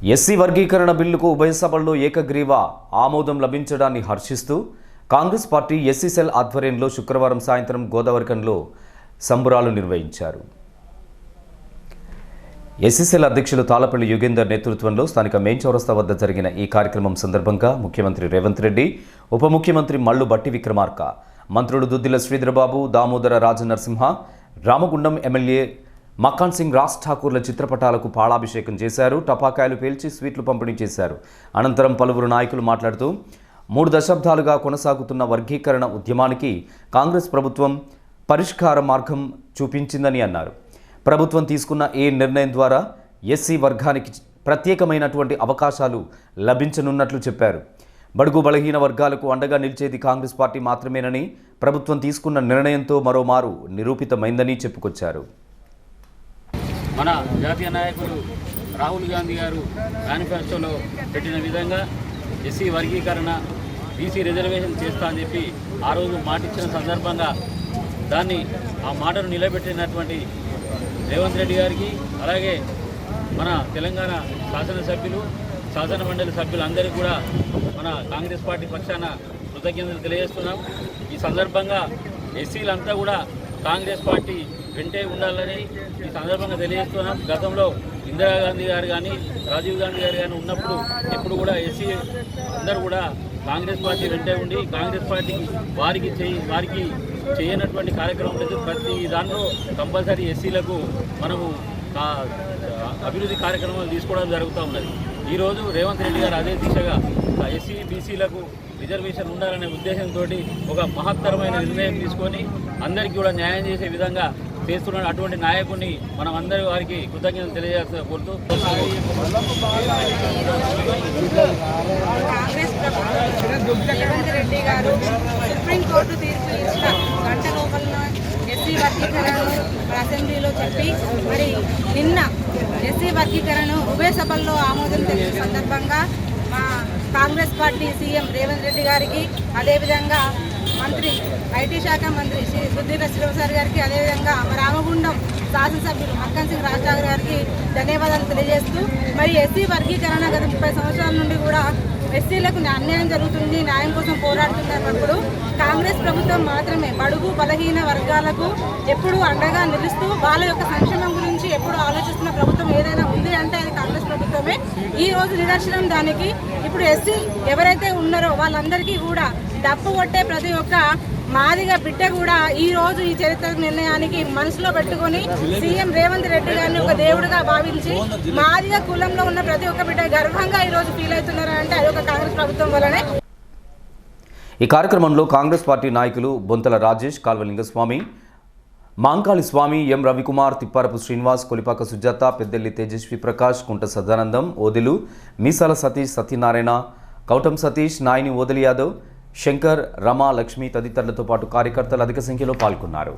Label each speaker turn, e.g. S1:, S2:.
S1: SC వర్గీకరణ బిల్లుకు ఉభయ సభల్లో ఏకగ్రీవ ఆమోదం లభించడాన్ని హర్షిస్తూ కాంగ్రెస్ పార్టీ ఎస్సీ సెల్ ఆధ్వర్యంలో శుక్రవారం సాయంత్రం గోదావరికంలో సంబురాలు నిర్వహించారు. ఎస్సీసీఎల్ అధ్యక్షులు తాళపల్లి యుగేందర్ నేతృత్వంలో స్థానిక మెయిన్ చౌరస్తా వద్ద జరిగిన ఈ కార్యక్రమం సందర్భంగా ముఖ్యమంత్రి రేవంత్ రెడ్డి ఉప ముఖ్యమంత్రి మల్లు బట్టి విక్రమార్క మంత్రులు దుద్దిల శ్రీధరబాబు దామోదర రాజనరసింహ రామగుండం ఎమ్మెల్యే మక్కాన్ సింగ్ రాజ్ ఠాకూర్ల చిత్రపటాలకు పాళాభిషేకం చేశారు టపాకాయలు పేల్చి స్వీట్లు పంపిణీ చేశారు. అనంతరం పలువురు నాయకులు మాట్లాడుతూ మూడు దశాబ్దాలుగా కొనసాగుతున్న వర్గీకరణ ఉద్యమానికి కాంగ్రెస్ ప్రభుత్వం పరిష్కార మార్గం చూపించిందని అన్నారు. ప్రభుత్వం తీసుకున్న ఏ నిర్ణయం ద్వారా ఎస్సీ వర్గానికి ప్రత్యేకమైనటువంటి అవకాశాలు లభించనున్నట్లు చెప్పారు. బడుగు బలహీన వర్గాలకు అండగా నిలిచేది కాంగ్రెస్ పార్టీ మాత్రమేనని ప్రభుత్వం తీసుకున్న నిర్ణయంతో మరోమారు నిరూపితమైందని చెప్పుకొచ్చారు.
S2: మన జాతీయ నాయకులు రాహుల్ గాంధీ గారు మేనిఫెస్టోలో పెట్టిన విధంగా ఎస్సీ వర్గీకరణ బీసీ రిజర్వేషన్ చేస్తా అని చెప్పి ఆ రోజు మాట ఇచ్చిన సందర్భంగా దాన్ని ఆ మాటను నిలబెట్టినటువంటి రేవంత్ రెడ్డి గారికి అలాగే మన తెలంగాణ శాసనసభ్యులు శాసన మండలి సభ్యులందరికీ కూడా మన కాంగ్రెస్ పార్టీ పక్షాన కృతజ్ఞతలు తెలియజేస్తున్నాం. ఈ సందర్భంగా ఎస్సీలంతా కూడా కాంగ్రెస్ పార్టీ వెంటే ఉండాలని ఈ సందర్భంగా తెలియజేస్తున్నాం. గతంలో ఇందిరాగాంధీ గారు కానీ రాజీవ్ గాంధీ గారు కానీ ఉన్నప్పుడు ఎప్పుడు కూడా ఎస్సీ అందరూ కూడా కాంగ్రెస్ పార్టీ వెంటే ఉండి కాంగ్రెస్ పార్టీకి వారికి చేయి వారికి చేయనటువంటి కార్యక్రమం లేదు. ప్రతి దానిలో కంపల్సరీ ఎస్సీలకు మనము అభివృద్ధి కార్యక్రమాలు తీసుకోవడం జరుగుతూ ఉన్నది. ఈరోజు రేవంత్ రెడ్డి గారు అదే దిశగా ఎస్సీ బీసీలకు రిజర్వేషన్ ఉండాలనే ఉద్దేశంతో ఒక మహత్తరమైన నిర్ణయం తీసుకొని అందరికీ కూడా న్యాయం చేసే విధంగా చేస్తున్న అటువంటి నాయకుడిని మనం అందరి వారికి కృతజ్ఞతలు తెలియజేస్తా కోరుతూ
S3: కాంగ్రెస్ రేవంత్ రెడ్డి గారు సుప్రీంకోర్టు తీర్పు ఇచ్చిన గంట లోపల ఎస్సీ వర్గీకరణను అసెంబ్లీలో చెప్పి మరి నిన్న ఎస్సీ వర్గీకరణను ఉభయ సభల్లో ఆమోదం తెలిసిన సందర్భంగా మా కాంగ్రెస్ పార్టీ సీఎం రేవంత్ రెడ్డి గారికి అదేవిధంగా ఐటీ శాఖ మంత్రి శ్రీ సుధీర శ్రీవసారి గారికి అదేవిధంగా రామగుండం శాసనసభ్యులు మక్కన్ సింగ్ రాజాగర్ గారికి ధన్యవాదాలు తెలియజేస్తూ మరి ఎస్సీ వర్గీకరణ గత ముప్పై సంవత్సరాల నుండి కూడా ఎస్సీలకు అన్యాయం జరుగుతుంది న్యాయం కోసం పోరాడుతున్నప్పుడు కాంగ్రెస్ ప్రభుత్వం మాత్రమే బడుగు బలహీన వర్గాలకు ఎప్పుడూ అండగా నిలుస్తూ వాళ్ళ యొక్క సంక్షేమం గురించి ఎప్పుడు ఆలోచిస్తున్న ప్రభుత్వం ఏదైనా ఉంది అంటే అది కాంగ్రెస్ ప్రభుత్వమే. ఈ రోజు నిదర్శనం దానికి. ఇప్పుడు ఎస్సీ ఎవరైతే ఉన్నారో వాళ్ళందరికీ కూడా డప్పు కొట్టే ప్రతి ఒక్క మాదిగ బిడ్డ కూడా ఈ రోజు ఈ చరిత్ర నిర్ణయానికి మనసులో పెట్టుకొని సీఎం రేవంత్ రెడ్డి గారిని ఒక దేవుడిగా భావించి మాదిగ కులంలో ఉన్న ప్రతి ఒక్క బిడ్డ గర్వంగా ఈ రోజు ఫీల్ అవుతున్నారు అంటే అది ఒక కాంగ్రెస్ ప్రభుత్వం వల్లనే.
S1: ఈ కార్యక్రమంలో కాంగ్రెస్ పార్టీ నాయకులు బొంతల రాజేష్ కాల్వలింగస్వామి మాంకాళి స్వామి ఎం రవికుమార్ తిప్పారపు శ్రీనివాస్ కొలిపాక సుజాత పెద్దెల్లి తేజస్వి ప్రకాష్ కుంట సదానందం ఓదెలు మీసాల సతీష్ సత్యనారాయణ కౌటం సతీష్ నాయని ఓదలి యాదవ్ శంకర్ రమా లక్ష్మి తదితరులతో పాటు కార్యకర్తలు అధిక సంఖ్యలో పాల్గొన్నారు.